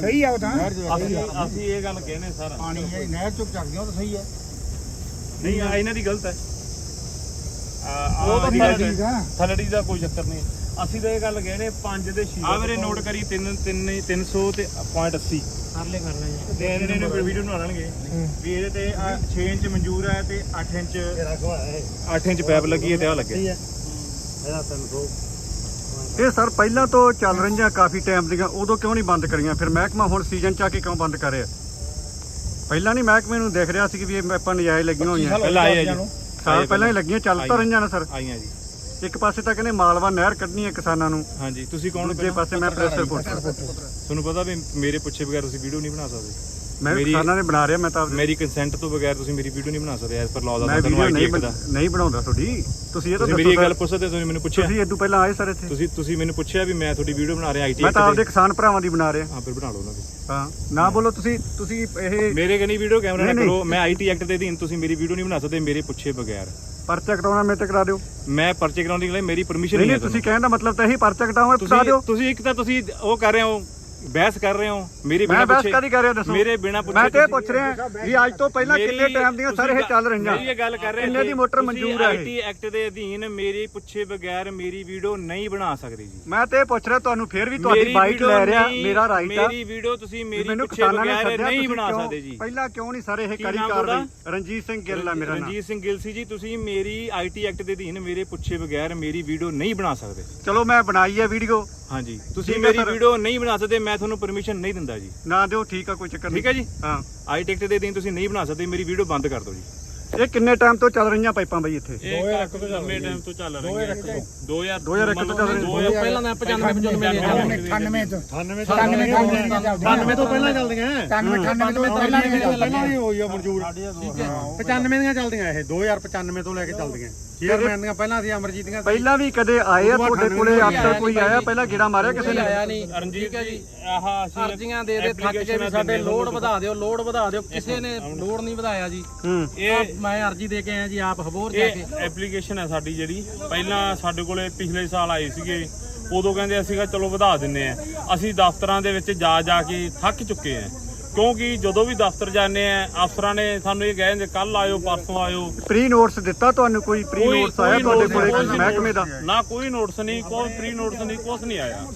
ਸਹੀ ਆ ਉਹ ਤਾਂ। ਅਸੀਂ ਅਸੀਂ ਇਹ ਗੱਲ ਕਹਿੰਦੇ ਸਰ। ਪਾਣੀ ਇਹ ਨਹਿਰ ਚੋਂ ਚੱਕਦੇ ਉਹ ਤਾਂ ਸਹੀ ਹੈ। ਨਹੀਂ ਆ ਇਹਨਾਂ ਦੀ ਗਲਤ ਹੈ। ਉਹ ਤਾਂ ਠੀਕ ਠੀਕ ਆ। ਥਲੜੀ ਦਾ ਕੋਈ ਚੱਕਰ ਨਹੀਂ। ਅਸੀਂ ਤਾਂ ਇਹ ਗੱਲ ਕਹਿੰਦੇ 5 ਦੇ 6 ਆ ਵੀਰੇ ਨੋਟ ਕਰੀ 3 3 300 ਤੇ ਪੁਆਇੰਟ 80 ਕਰਲੇ ਕਰ ਲੈ ਜੀ। ਤੇ ਇਹਨੇ ਨੇ ਵੀਡੀਓ ਬਣਾ ਲੈਣਗੇ। ਵੀ ਇਹਦੇ ਤੇ 6 ਇੰਚ ਮਨਜ਼ੂਰ ਹੈ ਤੇ 8 ਇੰਚ 8 ਇੰਚ ਪੈਪ ਲੱਗੀ ਹੈ ਤੇ ਆ ਲੱਗੇ। ਇਹਦਾ 300 ਇਹ ਸਰ ਪਹਿਲਾਂ ਤੋਂ ਚੱਲ ਰਹੀਆਂ ਕਾਫੀ ਟਾਈਮ ਦੀਆਂ ਉਦੋਂ ਕਿਉਂ ਨਹੀਂ ਬੰਦ ਕਰੀਆਂ? ਫਿਰ ਮਹਿਕਮਾ ਹੁਣ ਸੀਜ਼ਨ ਚ ਆ ਕੇ ਕਿਉਂ ਬੰਦ ਕਰ ਰਿਹਾ? ਪਹਿਲਾਂ ਨਹੀਂ ਮਹਿਕਮੇ ਨੂੰ ਦੇਖ ਰਿਹਾ ਸੀ ਕਿ ਵੀ ਇਹ ਆਪਾਂ ਨਜਾਇਜ਼ ਲੱਗੀਆਂ ਹੋਈਆਂ। ਪਹਿਲਾਂ ਆਏ ਜੀ। ਸਾਲ ਪਹਿਲਾਂ ਹੀ ਲੱਗੀਆਂ ਚੱਲ ਤਾਂ ਰਹੀਆਂ ਨੇ ਸਰ। ਆਈਆਂ ਜੀ। ਇੱਕ ਪਾਸੇ ਤਾਂ ਕਹਿੰਦੇ ਮਾਲਵਾ ਨਹਿਰ ਕੱਢਣੀ ਹੈ ਕਿਸਾਨਾਂ ਨੂੰ। ਹਾਂਜੀ ਤੁਸੀਂ ਕੌਣ ਦੂਜੇ ਪਾਸੇ ਮੈਂ ਪ੍ਰੈਸ ਰਿਪੋਰਟਰ ਤੁਹਾਨੂੰ ਪਤਾ ਵੀ ਮੇਰੇ ਪੁੱਛੇ ਬਗੈਰ ਤੁਸੀਂ ਵੀਡੀਓ ਨਹੀਂ ਬਣਾ ਸਕਦੇ। ਮੈਂ ਵੀ ਮੇਰੀ- ਕਿਸਾਨਾਂ ਨੇ ਬਣਾ ਰਿਹਾ ਮੈਂ ਤਾਂ ਆਪਦੇ- ਮੇਰੀ ਕੰਸੈਂਟ ਤੋਂ ਬਗੈਰ ਤੁਸੀਂ ਮੇਰੀ ਵੀਡੀਓ ਨਹੀਂ ਬਣਾ ਸਕਦੇ ਐਸ ਪਰ ਲਾਅ ਦਾ ਮੈਂ ਤੁਹਾਨੂੰ ਵੀਡੀਓ ਨਹੀਂ ਬਣ- ਦਾ ਨਹੀਂ ਬਣਾਉਂਦਾ ਤੁਹਾਡੀ। ਤੁਸੀਂ ਇਹ ਤਾਂ ਤੁਸੀਂ ਮੇਰੀ ਇਹ ਦੱਸੋ ਗੱਲ ਪੁੱਛਦੇ ਤੁਸੀਂ ਮੈਨੂੰ ਪੁੱਛਿਆ? ਤੁਸੀਂ ਇਦੋਂ ਪਹਿਲਾਂ ਆਏ ਸਰ ਇੱਥੇ। ਤੁਸੀਂ ਤੁਸੀਂ ਮੈਨੂੰ ਪੁੱਛਿਆ ਵੀ ਮੈਂ ਤੁਹਾਡੀ ਵੀਡੀਓ ਬਣਾ ਰਿਹਾ ਆਈਟੀ ਮੈਂ ਤਾਂ ਆਪਦੇ ਕਿਸਾਨ ਭਰਾਵਾਂ ਦੀ ਬਣਾ ਰਿਹਾ। ਹਾਂ ਫਿਰ ਬਣਾ ਲਓ ਉਹਨਾਂ ਦੀ। ਹਾਂ ਨਾ ਬੋਲੋ ਤੁਸੀਂ ਤੁਸੀਂ ਇਹ ਮੇਰੇ ਕਨੀ ਵੀਡੀਓ ਕੈਮਰਾ ਨਾ ਨਹੀਂ, ਨਹੀਂ। ਕਰੋ ਮੈਂ ਆਈਟੀ ਐਕਟ ਦੇ ਅਧੀਨ ਤੁਸੀਂ ਮੇਰੀ ਵੀਡੀਓ ਨਹੀਂ ਬਣਾ ਸਕਦੇ ਮੇਰੇ ਪੁੱਛੇ ਬਗੈਰ। ਪਰਚਾ ਕਟਾਉਣਾ ਮੇਰੇ ਤੇ ਕਰਾ ਦਿਓ। ਮੈਂ ਪਰਚੇ ਕਰਾਉਣ ਦੀ ਲਈ ਮੇਰੀ ਪਰਮਿਸ਼ਨ ਨਹੀਂ ਨਹੀਂ ਨਹੀਂ ਹੈ ਤੁਸੀਂ ਕਹਿਣ ਦਾ ਮਤਲਬ ਤਾਂ ਇਹੀ ਪਰਚਾ ਕਟਾਉਣਾ ਕਟਾ ਦਿਓ। ਤੁਸੀਂ ਤੁਸੀਂ ਇੱਕ ਤਾਂ ਤੁਸੀਂ ਉਹ ਕਰ ਰਹੇ ਹੋ ਬਹਿਸ ਕਰ ਰਹੇ ਹੋ? ਮੇਰੇ ਮੈਂ ਬਿਨਾ ਬਹਿਸ ਪੁੱਛੇ ਕਾਦੀ ਕਰ ਰਿਹਾ ਦੱਸੋ। ਮੇਰੇ ਬਿਨਾ ਪੁੱਛੇ ਮੈਂ ਤੇ ਇਹ ਪੁੱਛ ਰਿਹਾ ਵੀ ਅੱਜ ਤੋਂ ਪਹਿਲਾਂ ਮੇਰੀ- ਕਿੰਨੇ ਟਾਈਮ ਦੀਆਂ ਸਰ ਇਹ ਤੁਸੀਂ ਚੱਲ ਰਹੀਆਂ? ਮੇਰੀ ਇਹ ਗੱਲ ਕਰ ਰਹੇ ਕਿੰਨੇ ਦੀ ਮੋਟਰ ਮਨਜ਼ੂਰ ਹੈ ਇਹ? ਆਈਟੀ ਐਕਟ ਦੇ ਅਧੀਨ ਮੇਰੀ ਪੁੱਛੇ ਬਗੈਰ ਮੇਰੀ ਵੀਡੀਓ ਨਹੀਂ ਬਣਾ ਸਕਦੇ ਜੀ। ਮੈਂ ਤੇ ਇਹ ਪੁੱਛ ਰਿਹਾ ਤੁਹਾਨੂੰ ਫੇਰ ਵੀ ਤੁਹਾਡੀ ਮੇਰੀ ਬਾਈਟ video ਲੈ ਰਿਹਾ ਨਹੀਂ- ਮੇਰਾ ਰਾਈਟ ਆ। ਮੇਰੀ ਵੀਡੀਓ ਤੁਸੀਂ ਵੀ ਮੇਰੀ ਪੁੱਛੇ ਬਗੈਰ ਨਹੀਂ ਤੁਸੀਂ ਬਣਾ ਕਿਉਂ- ਸਕਦੇ ਜੀ। ਪਹਿਲਾਂ ਕਿਉਂ ਨਹੀਂ ਸਰ ਇਹ ਕੀ ਕਰੀ ਨਾਮ ਕਾਰਵਾਈ ਰਣਜੀਤ ਸਿੰਘ ਗਿੱਲ ਆ ਮੇਰਾ ਨਾਮ। ਰਣਜੀਤ ਸਿੰਘ ਗਿੱਲ ਸੀ ਜੀ ਤੁਸੀਂ ਮੇਰੀ ਆਈਟੀ ਐਕਟ ਦੇ ਅਧੀਨ ਮੇਰੇ ਪੁੱਛੇ ਬਗੈਰ ਮੇਰੀ ਵੀਡੀਓ ਨਹੀਂ ਬਣਾ ਸਕਦੇ। ਚਲੋ ਮੈਂ ਬਣਾਈ ਹੈ ਵੀਡੀਓ। ਹਾਂਜੀ ਤੁਸੀਂ ਠੀਕ ਹੈ ਮੇਰੀ ਸਰ। ਵੀਡੀਓ ਨਹੀਂ ਬਣਾ ਸਕਦੇ ਮੈਂ ਤੁਹਾਨੂੰ ਪਰਮਿਸ਼ਨ ਨਹੀਂ ਦਿੰਦਾ ਜੀ। ਨਾ ਦਿਓ ਠੀਕ ਆ ਕੋਈ ਚੱਕਰ ਨਹੀਂ। ਠੀਕ ਹੈ ਜੀ? ਹਾਂ। ਆਈਟੀ ਐਕਟ ਦੇ ਅਧੀਨ ਤੁਸੀਂ ਨਹੀਂ ਬਣਾ ਸਕਦੇ ਮੇਰੀ ਵੀਡੀਓ ਬੰਦ ਕਰ ਦਿਓ ਜੀ। ਇਹ ਕਿੰਨੇ ਟਾਈਮ ਤੋਂ ਚੱਲ ਰਹੀਆਂ ਪਾਈਪਾਂ ਬਈ ਇੱਥੇ? ਇਹ ਕਾਫੀ ਲੰਮੇ ਟਾਈਮ ਤੋਂ ਚੱਲ ਰਹੀ ਹੈ 2000 2001 ਤੋਂ ਚੱਲ ਰਹੀ ਹੈ। ਪਹਿਲਾਂ ਤਾਂ 95 95 98 ਤੋਂ 98 92 ਤੋਂ ਪਹਿਲਾਂ ਚੱਲਦੀਆਂ। 98 98 ਤੋਂ ਪਹਿਲਾਂ ਨਹੀਂ ਪਹਿਲਾਂ ਹੀ ਹੋਈ ਆ ਮਨਜ਼ੂਰ। 95 ਦੀਆਂ ਚੱਲਦੀਆਂ ਇਹ 2095 ਤੋਂ ਲੈ ਕੇ ਚੱਲਦੀਆਂ। ਚੇਅਰਮੈਨ ਦੀਆਂ ਪਹਿਲਾਂ ਸੀ ਅਮਰਜੀਤ ਦੀਆਂ ਪਹਿਲਾਂ ਵੀ ਕਦੇ ਆਏ ਆ ਤੁਹਾਡੇ ਕੋਲੇ? ਅਫਸਰ ਕੋਈ ਆਇਆ? ਪਹਿਲਾਂ ਗੇੜਾ ਮਾਰਿਆ ਕਿਸੇ ਨੇ? ਆਇਆ ਨਹੀਂ। ਰਣਜੀਤ ਜੀ ਆਹ ਅਸੀਂ ਅਰਜ਼ੀਆਂ ਦੇ ਦੇ ਥੱਕ ਕੇ ਵੀ ਸਾਡੇ ਲੋਡ ਵਧਾ ਦਿਓ ਲੋਡ ਵਧਾ ਦਿਓ। ਕਿਸੇ ਨੇ ਲੋਡ ਨਹੀਂ ਵਧਾਇਆ ਜੀ। ਇਹ ਮੈਂ ਅਰਜ਼ੀ ਦੇ ਕੇ ਆਇਆ ਜੀ ਆਪ ਹਬੋਰ ਜਾ ਕੇ। ਇਹ ਐਪਲੀਕੇਸ਼ਨ ਹੈ ਸਾਡੀ ਜਿਹੜੀ। ਪਹਿਲਾਂ ਸਾਡੇ ਕੋਲੇ ਪਿਛਲੇ ਸਾਲ ਆਏ ਸੀਗੇ। ਉਦੋਂ ਕਹਿੰਦੇ ਅਸੀਂ ਕਿਹਾ ਚਲੋ ਵਧਾ ਦਿੰਨੇ ਆ। ਅਸੀਂ ਦਫ਼ਤਰਾਂ ਦੇ ਵਿੱਚ ਜਾ ਜਾ ਕੇ ਥੱਕ ਚੁੱਕੇ ਆ। ਕਿਉਂਕਿ ਜਦੋਂ ਵੀ ਦਫ਼ਤਰ ਜਾਂਦੇ ਆ ਅਫਸਰਾਂ ਨੇ ਸਾਨੂੰ ਇਹ ਕਹਿੰਦੇ ਕੱਲ ਆਇਓ ਪਰਸੋਂ ਆਇਓ। ਪ੍ਰੀ ਨੋਟਸ ਦਿੱਤਾ ਤੁਹਾਨੂੰ ਕੋਈ? ਪ੍ਰੀ ਕੋਈ- ਨੋਟਸ ਆਇਆ ਕੋਈ ਤੁਹਾਡੇ notice ਕੋਲੇ ਨਹੀਂ, ਮਹਿਕਮੇ ਦਾ? ਨਾ ਕੋਈ ਨੋਟਿਸ ਨਹੀਂ ਕੋਈ ਪ੍ਰੀ ਨੋਟਿਸ ਨਹੀਂ ਕੁਝ ਨਹੀਂ ਆਇਆ।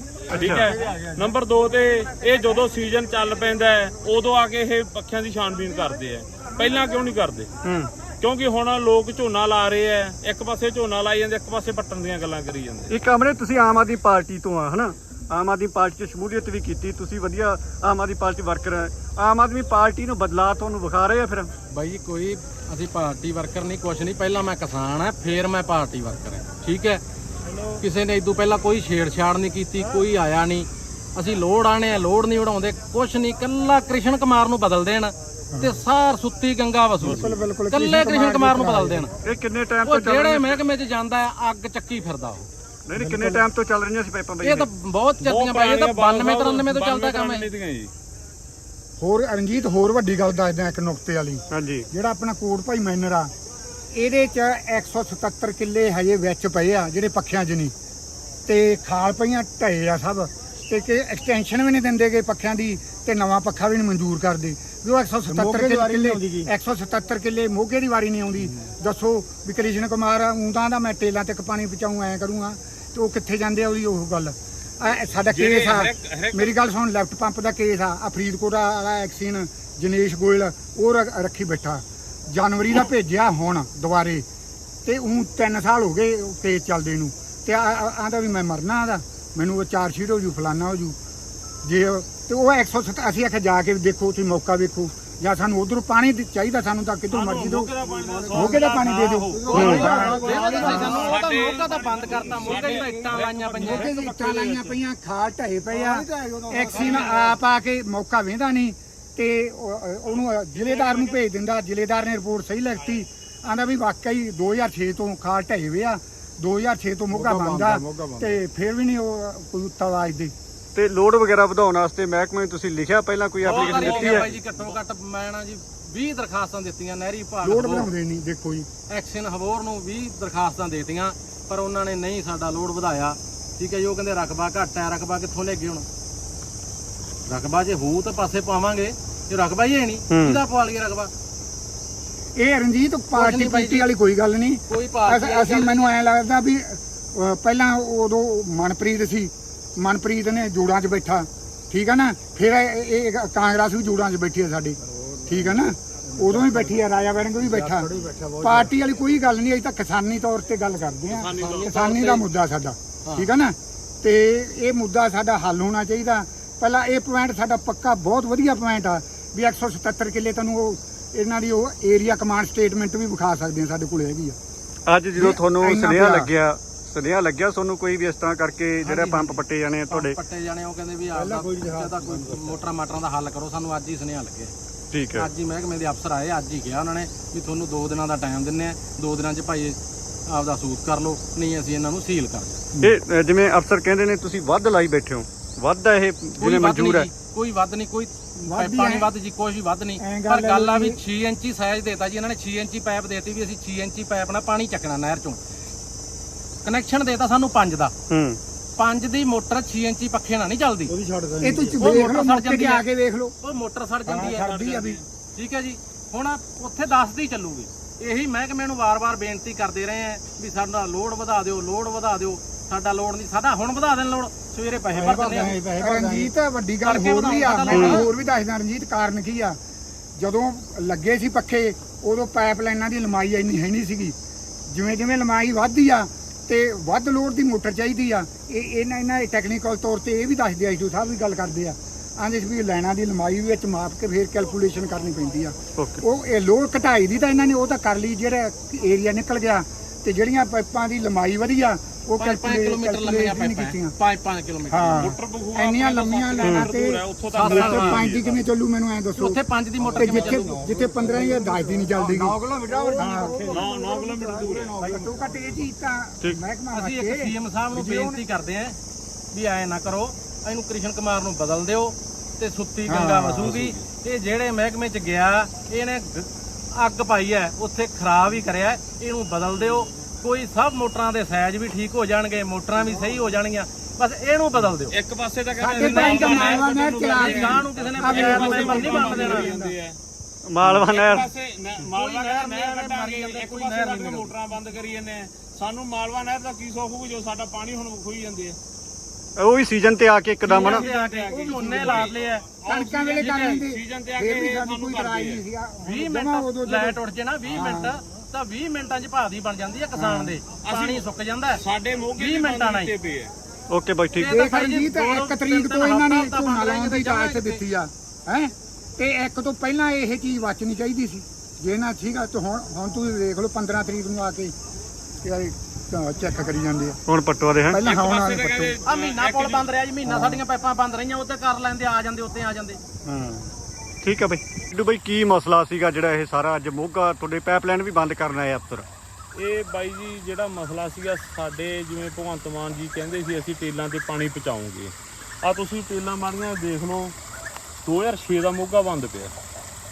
ਠੀਕ ਹੈ? ਨੰਬਰ 2 ਤੇ ਇਹ ਜਦੋਂ ਸੀਜ਼ਨ ਚੱਲ ਪੈਂਦਾ ਹੈ ਉਦੋਂ ਆ ਕੇ ਇਹ ਪੱਖਿਆਂ ਦੀ ਛਾਣਬੀਨ ਕਰਦੇ ਆ। ਪਹਿਲਾਂ ਕਿਉਂ ਨਹੀਂ ਕਰਦੇ? ਹੂੰ। ਕਿਉਂਕਿ ਹੁਣ ਲੋਕ ਝੋਨਾ ਲਾ ਰਹੇ ਆ ਇੱਕ ਪਾਸੇ ਝੋਨਾ ਲਾਈ ਜਾਂਦੇ ਇੱਕ ਪਾਸੇ ਪੱਟਣ ਦੀਆਂ ਗੱਲਾਂ ਕਰੀ ਜਾਂਦੇ। ਇੱਕ ਅਮਰੇ ਤੁਸੀਂ ਆਮ ਆਦਮੀ ਪਾਰਟੀ ਤੋਂ ਆ ਹਨਾ? ਆਮ ਆਦਮੀ ਪਾਰਟੀ 'ਚ ਸ਼ਮੂਲੀਅਤ ਵੀ ਕੀਤੀ ਤੁਸੀਂ ਵਧੀਆ ਆਮ ਆਦਮੀ ਪਾਰਟੀ ਵਰਕਰ ਹੈ ਆਮ ਆਦਮੀ ਪਾਰਟੀ ਨੂੰ ਬਦਲਾਅ ਤੁਹਾਨੂੰ ਵਿਖਾ ਰਹੇ ਆ ਫਿਰ? ਬਾਈ ਜੀ ਕੋਈ ਅਸੀਂ ਪਾਰਟੀ ਵਰਕਰ ਨਹੀਂ ਕੁਛ ਨਹੀਂ। ਪਹਿਲਾਂ ਮੈਂ ਕਿਸਾਨ ਆ ਫੇਰ ਮੈਂ ਪਾਰਟੀ ਵਰਕਰ ਹਾਂ ਠੀਕ ਹੈ ਕਿਸੇ ਨੇ ਇਦੋਂ ਪਹਿਲਾਂ ਕੋਈ ਛੇੜਛਾੜ ਨਹੀਂ ਕੀਤੀ ਕੋਈ ਆਇਆ ਨਹੀਂ। ਅਸੀਂ ਲੋੜ ਆਣੇ ਆ ਲੋੜ ਨਹੀਂ ਉਡਾਉਂਦੇ ਕੁਛ ਨਹੀਂ। ਕੱਲਾ ਕ੍ਰਿਸ਼ਨ ਕੁਮਾਰ ਨੂੰ ਬਦਲ ਦੇਣ। ਤੇ ਸਾਰ ਸੁੱਤੀ ਗੰਗਾ ਵਸੂ। ਕੱਲੇ ਕ੍ਰਿਸ਼ਨ ਕੁਮਾਰ ਨੂੰ ਬਦਲ ਦੇਣ। ਇਹ ਕਿੰਨੇ ਟਾਈਮ ਉਹ ਤੋਂ ਚੱਲ ਜਿਹੜੇ ਮਹਿਕਮੇ 'ਚ ਜਾਂਦਾ ਹੈ ਅੱਗ ਚੱਕੀ ਫਿਰਦਾ ਉਹ। ਨਹੀਂ ਨਹੀਂ ਕਿੰਨੇ ਟਾਈਮ ਤੋਂ ਚੱਲ ਰਹੀਆਂ ਸੀ ਪਾਈਪਾਂ ਬਈ ਇਹ ਤਾਂ ਬਹੁਤ ਚੱਲਦੀਆਂ ਬਾਈ ਇਹ ਤਾਂ 92 93 ਤੋਂ ਚੱਲਦਾ ਕੰਮ ਹੈ ਜੀ ਹੋਰ ਰਣਜੀਤ ਹੋਰ ਵੱਡੀ ਗੱਲ ਦੱਸਦਾ ਇੱਕ ਨੁਕਤੇ ਵਾਲੀ। ਹਾਂਜੀ। ਜਿਹੜਾ ਆਪਣਾ ਕੋਟ ਭਾਈ ਮਾਈਨਰ ਆ ਇਹਦੇ ਚ 177 ਕਿੱਲੇ ਹਜੇ ਵਿੱਚ ਪਏ ਆ ਜਿਹੜੇ ਪੱਖਿਆਂ 'ਚ ਨਹੀਂ। ਤੇ ਖਾਲ ਪਈਆਂ ਢਏ ਆ ਸਭ। ਤੇ ਕਿ ਐਕਸਟੈਂਸ਼ਨ ਵੀ ਨਹੀਂ ਦਿੰਦੇਗੇ ਪੱਖਿਆਂ ਦੀ ਤੇ ਨਵਾਂ ਪੱਖਾ ਵੀ ਨਹੀਂ ਮਨਜ਼ੂਰ ਕਰਦੇ। ਵੀ ਉਹ 177 ਕਿੱਲੇ 177 ਕਿੱਲੇ ਮੋਗੇ ਦੀ ਵਾਰੀ ਨਹੀਂ ਆਉਂਦੀ। ਦੱਸੋ ਵੀ ਕ੍ਰਿਸ਼ਨ ਕੁਮਾਰ ਉਂਦਾਂ ਦਾ ਮੈਂ ਟੇਲਾਂ ਤੱਕ ਪਾਣੀ ਪਹੁੰਚਾਉਂ ਐ ਕਰੂੰਗਾ ਤੇ ਉਹ ਕਿੱਥੇ ਜਾਂਦੇ ਆ ਉਹਦੀ ਉਹ ਗੱਲ। ਆਹ ਸਾਡਾ ਕੇਸ ਆ। ਮੇਰੀ ਗੱਲ ਸੁਣ ਲੈਫਟ ਪੰਪ ਦਾ ਕੇਸ ਆ। ਆ ਫਰੀਦਕੋਟ ਵਾਲਾ ਐਕਸੀਨ ਜਨੇਸ਼ ਗੋਇਲ ਉਹ ਰ- ਰੱਖੀ ਬੈਠਾ। ਜਨਵਰੀ ਦਾ ਭੇਜਿਆ ਹੁਣ ਦੁਬਾਰੇ। ਤੇ ਉਹ 3 ਸਾਲ ਹੋ ਗਏ ਉਹ ਕੇਸ ਚੱਲਦੇ ਨੂੰ। ਤੇ ਆਂਦਾ ਵੀ ਮੈਂ ਮਰਨਾ ਆਦਾ ਮੈਨੂੰ ਉਹ ਚਾਰ ਸ਼ੀਟ ਹੋ ਜੂ ਫਲਾਨਾ ਹੋ ਜੂ। ਜੇ ਉਹ- ਤੇ ਉਹ 170 ਅਸੀਂ ਆਖਿਆ ਜਾ ਕੇ ਦੇਖੋ ਤੁਸੀਂ ਮੌਕਾ ਵੇਖੋ। ਜਾਂ ਸਾਨੂੰ ਉਧਰੋਂ ਪਾਣੀ ਦੀ- ਚਾਹੀਦਾ ਸਾਨੂੰ ਤਾਂ ਕਿਧਰੋਂ ਮਰਜ਼ੀ ਦਿਓ। ਮੋਗੇ ਦਾ ਪਾਣੀ ਦੇ ਦਿਓ। ਸਾਨੂੰ ਉਹ ਤਾਂ ਮੌਕਾ ਤਾਂ ਬੰਦ ਕਰਤਾ ਮੌਕੇ ਹੀ ਤਾਂ ਇੱਟਾਂ ਲਾਈਆਂ ਪਈਆਂ। ਮੋਗੇ ਦੀ ਇੱਟਾਂ ਲਾਈਆਂ ਪਈਆਂ ਖਾਲ ਢਏ ਪਏ ਆ। ਐਕਸੀਨ ਆਪ ਆ ਕੇ ਮੌਕਾ ਵੇਂਦਾ ਨਹੀਂ। ਤੇ ਉਹ- ਉਹਨੂੰ ਜ਼ਿਲ੍ਹੇਦਾਰ ਨੂੰ ਭੇਜ ਦਿੰਦਾ। ਜ਼ਿਲ੍ਹੇਦਾਰ ਨੇ ਰਿਪੋਰਟ ਸਹੀ ਲਿਖਤੀ। ਆਂਦਾ ਵੀ ਵਾਕਈ 2006 ਤੋਂ ਖਾਲ ਵੇ ਆ। 2006 ਤੋਂ ਮੋਗਾ ਬੰਦਾ ਤੇ ਫਿਰ ਵੀ ਨਹੀਂ ਉਹ ਕੋਈ ਤਵਾਜ ਦੇ। ਤੇ ਲੋਡ ਵਗੈਰਾ ਵਧਾਉਣ ਵਾਸਤੇ ਮਹਿਕਮੇ ਨੂੰ ਤੁਸੀਂ ਲਿਖਿਆ ਪਹਿਲਾਂ ਕੋਈ ਐਪਲੀਕੇਸ਼ਨ ਦਿੱਤੀ ਹੈ? ਬਾਈ ਜੀ ਘੱਟੋ ਘੱਟ ਮੈਂ ਨਾ ਜੀ 20 ਦਰਖਾਸਤਾਂ ਦਿੱਤੀਆਂ ਨਹਿਰੀ ਭਾਗ ਲੋਡ ਹਬੋਰ, ਬਣਾਉਂਦੇ ਨਹੀਂ ਦੇਖੋ ਜੀ। ਐਕਸ਼ਨ ਹਬੋਰ ਨੂੰ 20 ਦਰਖਾਸਤਾਂ ਦੇਤੀਆਂ ਪਰ ਉਹਨਾਂ ਨੇ ਨਹੀਂ ਸਾਡਾ ਲੋਡ ਵਧਾਇਆ। ਠੀਕ ਹੈ ਜੀ ਉਹ ਕਹਿੰਦੇ ਰਕਬਾ ਘੱਟ ਹੈ ਰਕਬਾ ਕਿੱਥੋਂ ਲੈ ਗਏ ਹੁਣ? ਰਕਬਾ ਜੇ ਹੋਊ ਤਾਂ ਪਾਸੇ ਪਾਵਾਂਗੇ ਜੇ ਰਕਬਾ ਹੀ ਹੈ ਨਹੀਂ। ਕਿਹਦਾ ਪਵਾ ਲਈਏ ਰਕਬਾ? ਇਹ ਰਣਜੀਤ ਪਾਰਟੀ ਪੀਟੀ ਵਾਲੀ ਕੋਈ ਗੱਲ ਨਹੀਂ। ਕੋਈ ਪਾਰਟੀ ਅਸ- ਅਸੀਂ ਮੈਨੂੰ ਐ ਲੱਗਦਾ ਵੀ ਪਹਿਲਾਂ ਉਦੋਂ ਮਨਪ੍ਰੀਤ ਸੀ। ਮਨਪ੍ਰੀਤ ਨੇ ਜੋੜਾਂ 'ਚ ਬੈਠਾ। ਠੀਕ ਹੈ ਨਾ? ਫਿਰ ਇਹ ਕਾਂਗਰਸ ਵੀ ਜੋੜਾਂ 'ਚ ਬੈਠੀ ਹੈ ਸਾਡੀ। ਠੀਕ ਹੈ ਨਾ? ਉਦੋਂ ਹੀ ਬੈਠੀ ਹੈ ਰਾਜਾ ਵੜਿੰਗ ਵੀ ਬੈਠਾ। ਪਾਰਟੀ ਵਾਲੀ ਕੋਈ ਗੱਲ ਨਹੀਂ ਅਸੀਂ ਤਾਂ ਕਿਸਾਨੀ ਤੌਰ ਤੇ ਗੱਲ ਕਰਦੇ ਆ। ਕਿਸਾਨੀ ਦਾ ਮੁੱਦਾ ਸਾਡਾ। ਠੀਕ ਹੈ ਨਾ? ਤੇ ਇਹ ਮੁੱਦਾ ਸਾਡਾ ਹੱਲ ਹੋਣਾ ਚਾਹੀਦਾ। ਪਹਿਲਾਂ ਇਹ ਪੁਆਇੰਟ ਸਾਡਾ ਪੱਕਾ ਬਹੁਤ ਵਧੀਆ ਪੁਆਇੰਟ ਆ। ਵੀ 177 ਕਿੱਲੇ ਤੁਹਾਨੂੰ ਉਹ ਇਹਨਾਂ ਦੀ ਉਹ ਏਰੀਆ ਕਮਾਂਡ ਸਟੇਟਮੈਂਟ ਵੀ ਵਿਖਾ ਸਕਦੇ ਆ ਸਾਡੇ ਕੋਲ ਹੈਗੀ ਆ। ਅੱਜ ਜਦੋਂ ਤੁਹਾਨੂੰ ਸੁਨੇਹਾ। ਲੱਗਿਆ ਸੁਨੇਹਾ ਲੱਗਿਆ ਤੁਹਾਨੂੰ ਕੋਈ ਵੀ ਇਸ ਤਰ੍ਹਾਂ ਕਰਕੇ ਜਿਹੜਾ ਪੰਪ ਪੱਟੇ ਜਾਣੇ ਆ ਤੁਹਾਡੇ? ਪੱਟੇ ਜਾਣੇ ਉਹ ਕਹਿੰਦੇ ਵੀ ਆਪਦਾ ਦਾ ਕੋਈ ਮੋਟਰਾਂ ਮਾਟਰਾਂ ਦਾ ਹੱਲ ਕਰੋ ਸਾਨੂੰ ਅੱਜ ਹੀ ਸੁਨੇਹਾ ਲੱਗੇ ਠੀਕ ਹੈ। ਅੱਜ ਹੀ ਮਹਿਕਮੇ ਦੇ ਅਫਸਰ ਆਏ ਅੱਜ ਹੀ ਕਿਹਾ ਉਹਨਾਂ ਨੇ ਵੀ ਤੁਹਾਨੂੰ 2 ਦਿਨਾਂ ਦਾ ਟਾਈਮ ਦਿੰਨੇ ਆ 2 ਦਿਨਾਂ 'ਚ ਭਾਈ ਆਪਦਾ ਸੂਤ ਕਰ ਲਓ ਨਹੀਂ ਅਸੀਂ ਇਹਨਾਂ ਨੂੰ ਸੀਲ ਕਰ ਦਿਆਂਗੇ। ਇਹ ਜਿਵੇਂ ਅਫਸਰ ਕਹਿੰਦੇ ਨੇ ਤੁਸੀਂ ਵੱਧ ਲਾਈ ਬੈਠੇ ਹੋ ਵੱਧ ਹੈ ਇਹ ਕੋਈ ਜਿਵੇਂ ਵੱਧ ਮਨਜ਼ੂਰ ਹੈ ਕੋਈ ਵੱਧ ਨਹੀਂ ਕੋਈ ਪਾਈਪਾਂ ਨਹੀਂ। ਵੱਧ ਜੀ ਕੋਈ ਵੀ ਵੱਧ ਨਹੀਂ। ਪਰ ਗੱਲ ਆ ਵੀ ਵੀ 6 ਇੰਚੀ ਸਾਈਜ਼ ਦੇਤਾ ਜੀ ਇਹਨਾਂ ਨੇ 6 ਇੰਚੀ ਪਾਈਪ ਦੇਤੀ ਵੀ ਅਸੀਂ 6 ਇੰਚੀ ਪਾਈਪ ਨਾਲ ਪਾਣੀ ਚੱਕਣਾ ਨਹਿਰ ਚੋਂ। ਕਨੈਕਸ਼ਨ ਦੇਤਾ ਸਾਨੂੰ 5 ਦਾ। ਹੂੰ। 5 ਦੀ ਮੋਟਰ 6 ਇੰਚੀ ਪੱਖੇ ਨਾਲ ਨਹੀਂ ਚੱਲਦੀ। ਇਹ ਤੂੰ ਉਹ ਵੇਖ ਮੋਟਰ ਲਓ ਸੜ ਮੌਕੇ ਜਾਂਦੀ ਤੇ ਹੈ। ਆ ਕੇ ਵੇਖ ਲਓ। ਉਹ ਮੋਟਰ ਸੜ ਜਾਂਦੀ ਹੈ ਛੱਡਦੀ ਆ ਵੀ। ਠੀਕ ਹੈ ਜੀ ਹੁਣ ਉੱਥੇ 10 ਦੀ ਚੱਲੂਗੀ। ਇਹੀ ਮਹਿਕਮੇ ਨੂੰ ਵਾਰ-ਵਾਰ ਬੇਨਤੀ ਕਰਦੇ ਰਹੇ ਆ ਵੀ ਸਾਡਾ ਲੋਡ ਵਧਾ ਦਿਓ ਲੋਡ ਵਧਾ ਦਿਓ। ਸਾਡਾ ਲੋਡ ਨਹੀਂ ਸਾਡਾ ਹੁਣ ਵਧਾ ਦੇਣ ਲੋਡ। ਸਵੇਰੇ ਪੈਸੇ ਭਰ ਦਿੰਦੇ ਆ। ਰਣਜੀਤ ਵੱਡੀ ਗੱਲ ਕਰਕੇ ਹੋਰ ਵੀ ਆ। ਵਧਾਉਣਾ ਮੈਂ ਤਾਂ ਹੋਰ ਵੀ ਦੱਸਦਾ ਰਣਜੀਤ ਕਾਰਨ ਕੀ ਆ? ਜਦੋਂ ਲੱਗੇ ਸੀ ਪੱਖੇ ਉਦੋਂ ਪਾਈਪ ਲਾਈਨਾਂ ਦੀ ਲੰਮਾਈ ਇੰਨੀ ਹੈ ਨਹੀਂ ਸੀਗੀ। ਜਿਵੇਂ ਜਿਵੇਂ ਲੰਮਾਈ ਵੱਧਦੀ ਆ ਤੇ ਵੱਧ ਲੋਡ ਦੀ ਮੋਟਰ ਚਾਹੀਦੀ ਆ ਇਹ ਇਹਨਾਂ ਇਹਨਾਂ ਟੈਕਨੀਕਲ ਤੌਰ ਤੇ ਇਹ ਵੀ ਦੱਸਦੇ ਆ ਸਾਹਿਬ ਵੀ ਗੱਲ ਕਰਦੇ ਆ। ਆਂਦੇ ਸੀ ਵੀ ਲਾਈਨਾਂ ਦੀ ਲੰਮਾਈ ਵਿੱਚ ਮਾਪ ਕੇ ਫੇਰ ਕੈਲਕੂਲੇਸ਼ਨ ਕਰਨੀ ਪੈਂਦੀ ਆ। ਉਹ ਇਹ ਲੋਡ ਘਟਾਈ ਦੀ ਤਾਂ ਇਹਨਾਂ ਨੇ ਉਹ ਤਾਂ ਕਰ ਲਈ ਜਿਹੜਾ ਏਰੀਆ ਨਿਕਲ ਗਿਆ ਤੇ ਜਿਹੜੀਆਂ ਪਾਈਪਾਂ ਦੀ ਲੰਮਾਈ ਵਧੀ ਆ ਉਹ 5 ਕੈਲਕੂਲੇਟ ਕਿਲੋਮੀਟਰ ਲੰਮੀਆਂ ਨਹੀਂ ਪਾਈਪਾਂ ਕੀਤੀਆਂ 5-5 ਕਿਲੋਮੀਟਰ। ਹਾਂ। ਮੋਟਰ ਬਖੂਆ ਇੰਨੀਆਂ ਲੰਮੀਆਂ ਕਿਲੋਮੀਟਰ ਤੇ ਹੈ, ਉੱਥੋਂ ਤੱਕ ਹਾਂ। ਪੰਜ ਦੀ ਕਿਵੇਂ ਚੱਲੂ ਮੈਨੂੰ ਐ ਦੱਸੋ। ਉੱਥੇ 5 ਦੀ ਮੋਟਰ ਕਿਵੇਂ ਜਿੱਥੇ ਜਿੱਥੇ 15 ਜਾਂ 10 ਦੀ ਨਹੀਂ ਚੱਲਦੀ 9 ਕਿਲੋਮੀਟਰ 9 9 ਕਿਲੋਮੀਟਰ ਦੂਰ ਹੈ। ਘੱਟੋ ਘੱਟ ਇਹ ਚੀਜ਼ ਤਾਂ ਠੀਕ। ਮਹਿਕਮਾ ਅਸੀਂ ਇੱਕ ਵਾਸਤੇ ਸੀਐਮ ਸਾਹਿਬ ਨੂੰ ਬੇਨਤੀ ਕਰਦੇ ਆਂ ਵੀ ਐ ਨਾ ਕਰੋ ਇਹਨੂੰ ਕ੍ਰਿਸ਼ਨ ਕੁਮਾਰ ਨੂੰ ਬਦਲ ਦਿਓ ਤੇ ਸੁੱਤੀ ਗੰਗਾ ਵਸੂਗੀ। ਇਹ ਜਿਹੜੇ ਮਹਿਕਮੇ ਚ ਗਿਆ ਇਹਨੇ ਗ- ਅੱਗ ਪਾਈ ਐ ਉੱਥੇ ਖਰਾਬ ਹੀ ਕਰਿਆ ਇਹਨੂੰ ਬਦਲ ਦਿਓ। ਕੋਈ ਸਭ ਮੋਟਰਾਂ ਦੇ ਸਾਈਜ਼ ਵੀ ਠੀਕ ਹੋ ਜਾਣਗੇ ਮੋਟਰਾਂ ਵੀ ਸਹੀ ਹੋ ਜਾਣਗੀਆਂ ਬਸ ਇਹਨੂੰ ਬਦਲ ਦਿਓ। ਇੱਕ ਪਾਸੇ ਤਾਂ ਕਹਿੰਦੇ ਤਾਂ ਮਾਲਵਾ ਨਹਿਰ ਚਲਾ ਗਾਂ ਨੂੰ ਕਿਸੇ ਨੇ ਮੈਂਬਰ ਨਹੀਂ ਬਣ ਦੇਣਾ। ਮਾਲਵਾ ਨਹਿਰ। ਪਾਸੇ ਨ- ਮਾਲਵਾ ਨਹਿਰ ਨਹਿਰ ਕੱਟਾਂਗੇ ਇੱਕ ਪਾਸੇ ਤੱਕ ਮੋਟਰਾਂ ਬੰਦ ਕਰੀ ਜਾਂਦੇ ਆ। ਸਾਨੂੰ ਮਾਲਵਾ ਨਹਿਰ ਦਾ ਕੀ ਸੌਖ ਹੋਊ ਜੋ ਸਾਡਾ ਪਾਣੀ ਹੁਣ ਖੋਈ ਜਾਂਦੇ ਆ। ਉਹ ਵੀ ਸੀਜ਼ਨ ਤੇ ਆ ਕੇ ਇੱਕਦਮ ਨਾ ਉਹ ਝੋਨੇ ਲਾ ਲਏ ਐ ਕਣਕਾਂ ਵੇਲੇ ਕਰ ਲੈਂਦੇ ਸੀਜ਼ਨ ਤੇ ਆ ਕੇ ਸਾਨੂੰ ਕੋਈ ਕਰਦੇ ਨਹੀਂ ਸੀਗਾ। 20 ਜਮਾਂ ਮਿੰਟ ਉਦੋਂ ਲਾਈਟ ਉੱਠ ਜੇ ਨਾ 20 ਮਿੰਟ। ਤਾਂ 20 ਮਿੰਟਾਂ 'ਚ ਭਾਦੀ ਬਣ ਜਾਂਦੀ ਹੈ ਕਿਸਾਨ ਦੇ। ਪਾਣੀ ਸੁੱਕ ਜਾਂਦਾ ਹੈ। ਸਾਡੇ ਮੋਗੇ 20 ਮਿੰਟਾਂ ਨਾਲ ਹੀ। ਪਏ ਆ ਓਕੇ ਬਾਈ ਠੀਕ। ਇਹ ਤਾਂ ਇਹ ਭਾਈ ਜੀ ਖਰਜੀਤ ਦੋ- ਇੱਕ ਤਰੀਕ ਤੋਂ ਇਹਨਾਂ ਨੇ ਝੋਨਾ ਲਾਉਣ ਦੀ ਇਜਾਜ਼ਤ ਦਿੱਤੀ ਆ ਹੈ? ਤੇ ਇੱਕ ਤੋਂ ਪਹਿਲਾਂ ਇਹ ਚੀਜ਼ ਬਚਣੀ ਚਾਹੀਦੀ ਸੀ। ਜੇ ਨਾ ਠੀਕ ਆ ਤੇ ਹੁਣ ਹੁਣ ਤੁਸੀਂ ਦੇਖ ਲਓ 15 ਤਰੀਕ ਨੂੰ ਆ ਕੇ ਚੈੱਕ ਕਰੀ ਜਾਂਦੇ ਆ। ਹੁਣ ਪਟਵਾ ਦੇ ਹੈ? ਪਹਿਲਾਂ ਹੁਣ ਪਾਸੇ ਆਲੇ ਤਾਂ ਪੱਟੋ। ਆ ਮਹੀਨਾ ਕੋਲ ਬੰਦ ਰਿਹਾ ਜੀ ਮਹੀਨਾ ਸਾਡੀਆਂ ਪਾਈਪਾਂ ਬੰਦ ਰਹੀਆਂ ਉੱਤੇ ਕਰ ਲੈਂਦੇ ਆ ਜਾਂਦੇ ਉੱਤੇ ਆ ਜਾਂਦੇ। ਹਾਂ। ਠੀਕ ਹੈ ਬਾਈ। ਡੂ ਬਾਈ ਕੀ ਮਸਲਾ ਸੀਗਾ ਜਿਹੜਾ ਇਹ ਸਾਰਾ? ਅੱਜ ਮੋਗਾ ਤੁਹਾਡੇ ਪਾਈਪਲਾਈਨ ਵੀ ਬੰਦ ਕਰਨ ਆਏ ਅਫਸਰ। ਇਹ ਬਾਈ ਜੀ ਜਿਹੜਾ ਮਸਲਾ ਸੀਗਾ ਸਾਡੇ ਜਿਵੇਂ ਭਗਵੰਤ ਮਾਨ ਜੀ ਕਹਿੰਦੇ ਸੀ ਅਸੀਂ ਟੇਲਾਂ ਤੇ ਪਾਣੀ ਪਹੁੰਚਾਉਂਗੇ। ਆ ਤੁਸੀਂ ਟੇਲਾਂ ਮਾਰੀਆਂ ਦੇਖ ਲਓ 2006 ਦਾ ਮੋਗਾ ਬੰਦ ਪਿਆ।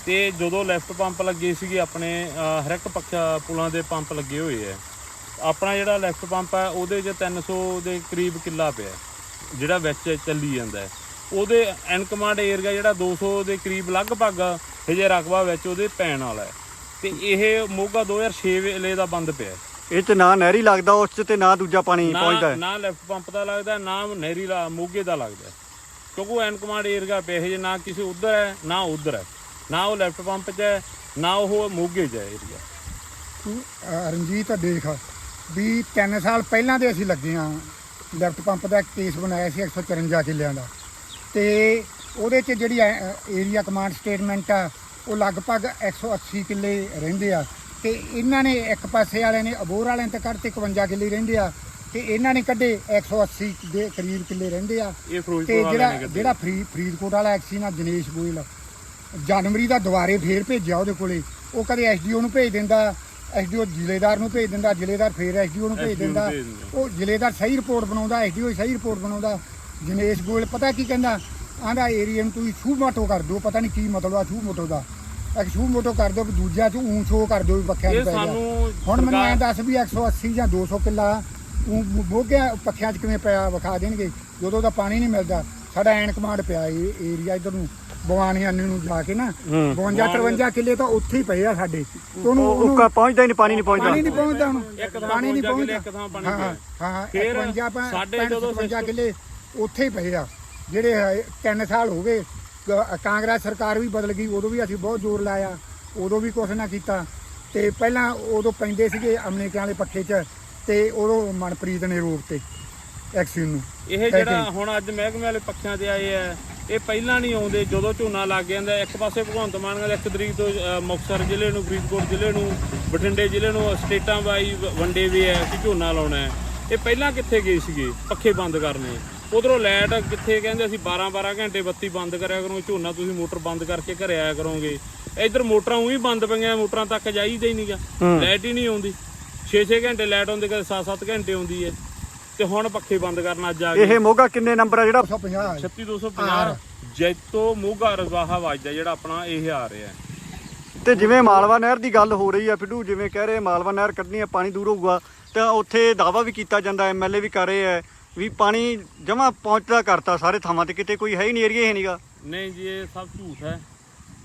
ਤੇ ਜਦੋਂ ਲੈਫਟ ਪੰਪ ਲੱਗੇ ਸੀਗੇ ਆਪਣੇ ਅਹ, ਹਰ ਇੱਕ ਪੱਖਾ ਪੁਲਾਂ ਦੇ ਪੰਪ ਲੱਗੇ ਹੋਏ ਆ। ਆਪਣਾ ਜਿਹੜਾ ਲੈਫਟ ਪੰਪ ਹੈ ਉਹਦੇ 'ਚ 300 ਦੇ ਕਰੀਬ ਕਿੱਲਾ ਪਿਆ ਜਿਹੜਾ ਵਿੱਚ ਚੱਲੀ ਜਾਂਦਾ ਹੈ। ਉਹਦੇ ਐਨ ਕਮਾਂਡ ਏਰੀਆ ਜਿਹੜਾ 200 ਦੇ ਕਰੀਬ ਲਗਭਗ ਹਜੇ ਰਕਬਾ ਵਿੱਚ ਉਹਦੇ ਪੈਣ ਵਾਲਾ ਹੈ। ਤੇ ਇਹ ਮੋਗਾ 2006 ਵੇਲੇ ਦਾ ਬੰਦ ਪਿਆ। ਇਹ ਚ ਨਾ ਨਹਿਰੀ ਲੱਗਦਾ ਉਸ ਚ ਤੇ ਨਾ ਦੂਜਾ ਪਾਣੀ ਪਹੁੰਚਦਾ ਨਾ ਲੈਫਟ ਪੰਪ ਦਾ ਲੱਗਦਾ ਨਾ ਨਹਿਰੀ ਦਾ ਮੋਗੇ ਦਾ ਲੱਗਦਾ। ਕਿਉਂਕਿ ਉਹ ਐਨ ਕਮਾਂਡ ਏਰੀਆ ਪਿਆ ਜੇ ਨਾ ਕਿਸੇ ਉਧਰ ਹੈ ਨਾ ਉਧਰ ਹੈ। ਨਾ ਉਹ ਲੈਫਟ ਪੰਪ 'ਚ ਹੈ ਨਾ ਉਹ ਮੋਗੇ 'ਚ ਹੈ ਏਰੀਆ ਤੂੰ, ਰਣਜੀਤ ਦੇਖ। ਵੀ 3 ਸਾਲ ਪਹਿਲਾਂ ਦੇ ਅਸੀਂ ਲੱਗੇ ਆ ਲੈਫਟ ਪੰਪ ਦਾ ਕੇਸ ਬਣਾਇਆ ਸੀ 154 ਕਿੱਲਿਆਂ ਦਾ। ਤੇ ਉਹਦੇ 'ਚ ਜਿਹੜੀ ਏਰੀਆ ਕਮਾਂਡ ਸਟੇਟਮੈਂਟ ਆ ਉਹ ਲਗਭਗ 180 ਕਿੱਲੇ ਰਹਿੰਦੇ ਆ। ਤੇ ਇਹਨਾਂ ਨੇ ਇੱਕ ਪਾਸੇ ਵਾਲਿਆਂ ਨੇ ਅਬੋਰ ਵਾਲਿਆਂ ਤੇ ਕੱਢਤੇ 51 ਕਿੱਲੇ ਰਹਿੰਦੇ ਆ। ਤੇ ਇਹਨਾਂ ਨੇ ਕੱਢੇ 180 ਦੇ ਕਰੀਬ ਕਿੱਲੇ ਰਹਿੰਦੇ ਆ। ਤੇ ਜਿਹੜਾ। ਜਿਹੜਾ ਫਰੀ ਫਰੀਦਕੋਟ ਵਾਲਾ ਐਕਸੀ ਨਾਲ ਦਿਨੇਸ਼ ਗੋਇਲ। ਜਨਵਰੀ ਦਾ ਦੁਬਾਰੇ ਫੇਰ ਭੇਜਿਆ ਉਹਦੇ ਕੋਲੇ। ਉਹ ਕਦੇ ਐਸਡੀਓ ਨੂੰ ਭੇਜ ਦਿੰਦਾ ਐਸਡੀਓ ਜ਼ਿਲ੍ਹੇਦਾਰ ਨੂੰ ਭੇਜ ਦਿੰਦਾ ਜ਼ਿਲ੍ਹੇਦਾਰ ਫੇਰ ਐਸਡੀਓ ਨੂੰ ਭੇਜ ਦਿੰਦਾ। ਉਹ ਜ਼ਿਲ੍ਹੇਦਾਰ ਸਹੀ ਰਿਪੋਰਟ ਬਣਾਉਂਦਾ ਐਸਡੀਓ ਸਹੀ ਰਿਪੋਰਟ ਬਣਾਉਂਦਾ। ਦਿਨੇਸ਼ ਗੋਇਲ ਪਤਾ ਕੀ ਕਹਿੰਦਾ? ਆਂਦਾ ਏਰੀਆ ਨੂੰ ਤੁਸੀਂ ਛੂ ਮੋਟੋ ਕਰ ਦਿਓ ਪਤਾ ਨਹੀਂ ਕੀ ਮਤਲਬ ਆ ਛੂ ਮੋਟੋ ਦਾ। ਇੱਕ ਛੂ ਮੋਟੋ ਕਰ ਦਿਓ ਵੀ ਦੂਜਾ ਚ ਊਂ ਸ਼ੋ ਕਰ ਦਿਓ ਵੀ ਪੱਖਿਆਂ ਇਹ ਨੂੰ ਪੈ ਗਿਆ। ਸਾਨੂੰ ਹੁਣ ਮੈਨੂੰ ਐਂ ਦੱਸ ਵੀ 180 ਜਾਂ 200 ਕਿੱਲਾ ਊਂ ਮੋਗਿਆ ਪੱਖਿਆਂ 'ਚ ਕਿਵੇਂ ਪਿਆ ਵਿਖਾ ਦੇਣਗੇ? ਜਦੋਂ ਦਾ ਪਾਣੀ ਨਹੀਂ ਮਿਲਦਾ। ਸਾਡਾ ਐਨ ਕਮਾਂਡ ਪਿਆ ਇਹ ਏਰੀਆ ਇਧਰ ਨੂੰ ਬਵਾਨੀ ਅੰਨੀ ਨੂੰ ਜਾ ਕੇ ਨਾ। ਹੂੰ। 52 53 ਕਿੱਲੇ ਤਾਂ ਉੱਥੇ ਹੀ ਪਏ ਆ ਸਾਡੇ। ਤੇ ਉਹਨੂੰ ਉਹ ਉਹਨੂੰ ਉਹ ਪਹੁੰਚਦਾ ਹੀ ਨਹੀਂ ਪਾਣੀ ਨਹੀਂ ਪਾਣੀ ਪਹੁੰਚਦਾ ਨਹੀਂ ਪਹੁੰਚਦਾ ਹੁਣ। ਇੱਕ ਥਾਂ ਪਾਣੀ ਨਹੀਂ 52 ਕਿੱਲੇ, ਪਹੁੰਚਦਾ। ਇੱਕ ਥਾਂ ਪਾਣੀ ਹਾਂ ਪਿਆ। ਹਾਂ ਫਿਰ 51 ਸਾਡੇ 52 ਕਿੱਲੇ ਉੱਥੇ ਹੀ ਪਏ ਆ। ਜਿਹੜੇ ਹੈ, ਤਿੰਨ ਸਾਲ ਹੋ ਗਏ ਕਾਂਗਰਸ ਸਰਕਾਰ ਵੀ ਬਦਲ ਗਈ ਉਦੋਂ ਵੀ ਅਸੀਂ ਬਹੁਤ ਜ਼ੋਰ ਲਾਇਆ ਉਦੋਂ ਵੀ ਕੁਛ ਨਾ ਕੀਤਾ। ਤੇ ਪਹਿਲਾਂ ਉਦੋਂ ਪੈਂਦੇ ਸੀਗੇ ਅਮਰੀਕਾ ਵਾਲੇ ਪੱਖੇ 'ਚ ਤੇ ਉਦੋਂ ਮਨਪ੍ਰੀਤ ਨੇ ਰੋਕ ਤੇ ਐਕਸੀਨ ਨੂੰ। ਇਹ ਜਿਹੜਾ ਹੁਣ ਅੱਜ ਮਹਿਕਮੇ ਵਾਲੇ ਪੱਖਿਆਂ ਤੇ ਆਏ ਆ ਇਹ ਪਹਿਲਾਂ ਨਹੀਂ ਆਉਂਦੇ ਜਦੋਂ ਝੋਨਾ ਲੱਗ ਜਾਂਦਾ ਇੱਕ ਪਾਸੇ ਭਗਵੰਤ ਮਾਨ ਕਹਿੰਦਾ ਇੱਕ ਤਰੀਕ ਤੋਂ ਅ, ਮੁਕਤਸਰ ਜ਼ਿਲ੍ਹੇ ਨੂੰ ਫਰੀਦਕੋਟ ਜ਼ਿਲ੍ਹੇ ਨੂੰ ਬਠਿੰਡੇ ਜ਼ਿਲ੍ਹੇ ਨੂੰ ਸਟੇਟਾਂ ਵਾਈ ਵੰਡੇ ਵੀ ਹੈ ਕਿ ਝੋਨਾ ਲਾਉਣਾ ਹੈ। ਇਹ ਪਹਿਲਾਂ ਕਿੱਥੇ ਗਏ ਸੀਗੇ ਪੱਖੇ ਬੰਦ ਕਰਨੇ? ਉਧਰੋਂ ਲਾਈਟ ਕਿੱਥੇ ਕਹਿੰਦੇ ਅਸੀਂ 12 12 ਘੰਟੇ ਬੱਤੀ ਬੰਦ ਕਰਿਆ ਕਰੋ ਝੋਨਾ ਤੁਸੀਂ ਮੋਟਰ ਬੰਦ ਕਰਕੇ ਘਰੇ ਆਇਆ ਕਰੋਗੇ। ਇਧਰ ਮੋਟਰਾਂ ਉਹੀ ਬੰਦ ਪਈਆਂ ਮੋਟਰਾਂ ਤੱਕ ਜਾਈਦਾ ਹੀ ਨਹੀਂਗਾ। ਲਾਈਟ ਹੀ ਨਹੀਂ ਆਉਂਦੀ। 6-6 ਘੰਟੇ ਲਾਈਟ ਆਉਂਦੀ ਕਦੇ 7-7 ਘੰਟੇ ਆਉਂਦੀ ਹੈ ਤੇ ਹੁਣ ਪੱਖੇ ਬੰਦ ਕਰਨ ਅੱਜ ਆ ਗਏ। ਇਹ ਮੋਗਾ ਕਿੰਨੇ ਨੰਬਰ ਆ ਜਿਹੜਾ? 150 36250 ਜੈਤੋ ਮੋਗਾ ਰਵਾਹਾ ਵੱਜਦਾ ਜਿਹੜਾ ਆਪਣਾ ਇਹ ਆ ਰਿਹਾ ਤੇ ਜਿਵੇਂ ਮਾਲਵਾ ਨਹਿਰ ਦੀ ਗੱਲ ਹੋ ਰਹੀ ਆ ਫਿੱਡੂ ਜਿਵੇਂ ਕਹਿ ਰਹੇ ਮਾਲਵਾ ਨਹਿਰ ਕੱਢਣੀ ਆ ਪਾਣੀ ਦੂਰ ਹੋਊਗਾ। ਤਾਂ ਉੱਥੇ ਦਾਵਾ ਵੀ ਕੀਤਾ ਜਾਂਦਾ ਐਮਐਲਏ ਵੀ ਕਰ ਰਹੇ ਆ। ਵੀ ਪਾਣੀ ਜਮਾ ਪਹੁੰਚਦਾ ਕਰਤਾ ਸਾਰੇ ਥਾਵਾਂ ਤੇ, ਕਿਤੇ ਕੋਈ ਹੈ ਹੀ ਨਹੀਂ ਏਰੀਆ ਹੀ ਨਹੀਂਗਾ। ਨਹੀਂ ਜੀ, ਇਹ ਸਭ ਝੂਠ ਹੈ।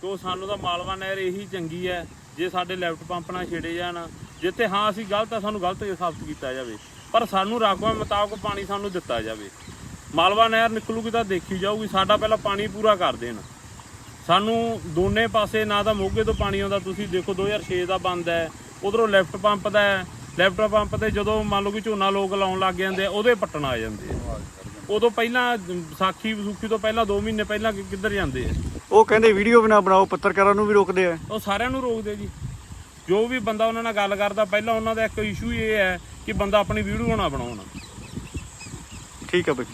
ਕਿਉਂ ਸਾਨੂੰ ਤਾਂ ਮਾਲਵਾ ਨਹਿਰ ਇਹੀ ਚੰਗੀ ਹੈ, ਜੇ ਸਾਡੇ ਲੈਫਟ ਪੰਪ ਨਾਲ ਛੇੜੇ ਜਾਣ। ਜਿੱਥੇ ਹਾਂ ਅਸੀਂ ਗਲਤ ਆ ਸਾਨੂੰ ਗਲਤ ਸਾਬਤ ਕੀਤਾ ਜਾਵੇ। ਪਰ ਸਾਨੂੰ ਰਾਖਵਾਂ ਮੁਤਾਬਕ ਪਾਣੀ ਸਾਨੂੰ ਦਿੱਤਾ ਜਾਵੇ। ਮਾਲਵਾ ਨਹਿਰ ਨਿਕਲੂਗੀ ਤਾਂ ਦੇਖੀ ਜਾਊਗੀ, ਸਾਡਾ ਪਹਿਲਾਂ ਪਾਣੀ ਪੂਰਾ ਕਰ ਦੇਣ। ਸਾਨੂੰ ਦੋਨੇ ਪਾਸੇ ਨਾ ਤਾਂ ਮੋਗੇ ਤੋਂ ਪਾਣੀ ਆਉਂਦਾ, ਤੁਸੀਂ ਦੇਖੋ 2006 ਦਾ ਬੰਦ ਹੈ, ਉਧਰੋਂ ਲੈਫਟ ਪੰਪ ਦਾ ਲੈਫਟ ਪੰਪ ਤੇ ਜਦੋਂ ਮੰਨ ਲਓ ਕਿ ਝੋਨਾ ਲੋਕ ਲਾਉਣ ਲੱਗ ਜਾਂਦੇ ਆ ਉਹਦੇ ਪੱਟਣ ਆ ਜਾਂਦੇ ਆ। ਉਦੋਂ ਪਹਿਲਾਂ ਵਿਸਾਖੀ ਵਿਸੂਖੀ ਤੋਂ ਪਹਿਲਾਂ 2 ਮਹੀਨੇ ਪਹਿਲਾਂ ਕਿੱਧਰ ਜਾਂਦੇ ਆ? ਉਹ ਕਹਿੰਦੇ ਵੀਡੀਓ ਨਾ ਬਣਾਓ ਪੱਤਰਕਾਰਾਂ ਨੂੰ ਵੀ ਰੋਕਦੇ ਆ। ਉਹ ਸਾਰਿਆਂ ਨੂੰ ਰੋਕਦੇ ਜੀ। ਜੋ ਵੀ ਬੰਦਾ ਉਹਨਾਂ ਨਾਲ ਗੱਲ ਕਰਦਾ ਪਹਿਲਾਂ ਉਹਨਾਂ ਦਾ ਇੱਕ ਇਸ਼ੂ ਇਹ ਹੈ ਕਿ ਬੰਦਾ ਆਪਣੀ ਵੀਡੀਓ ਨਾ ਬਣਾਉਣ। ਠੀਕ ਆ ਬਈ।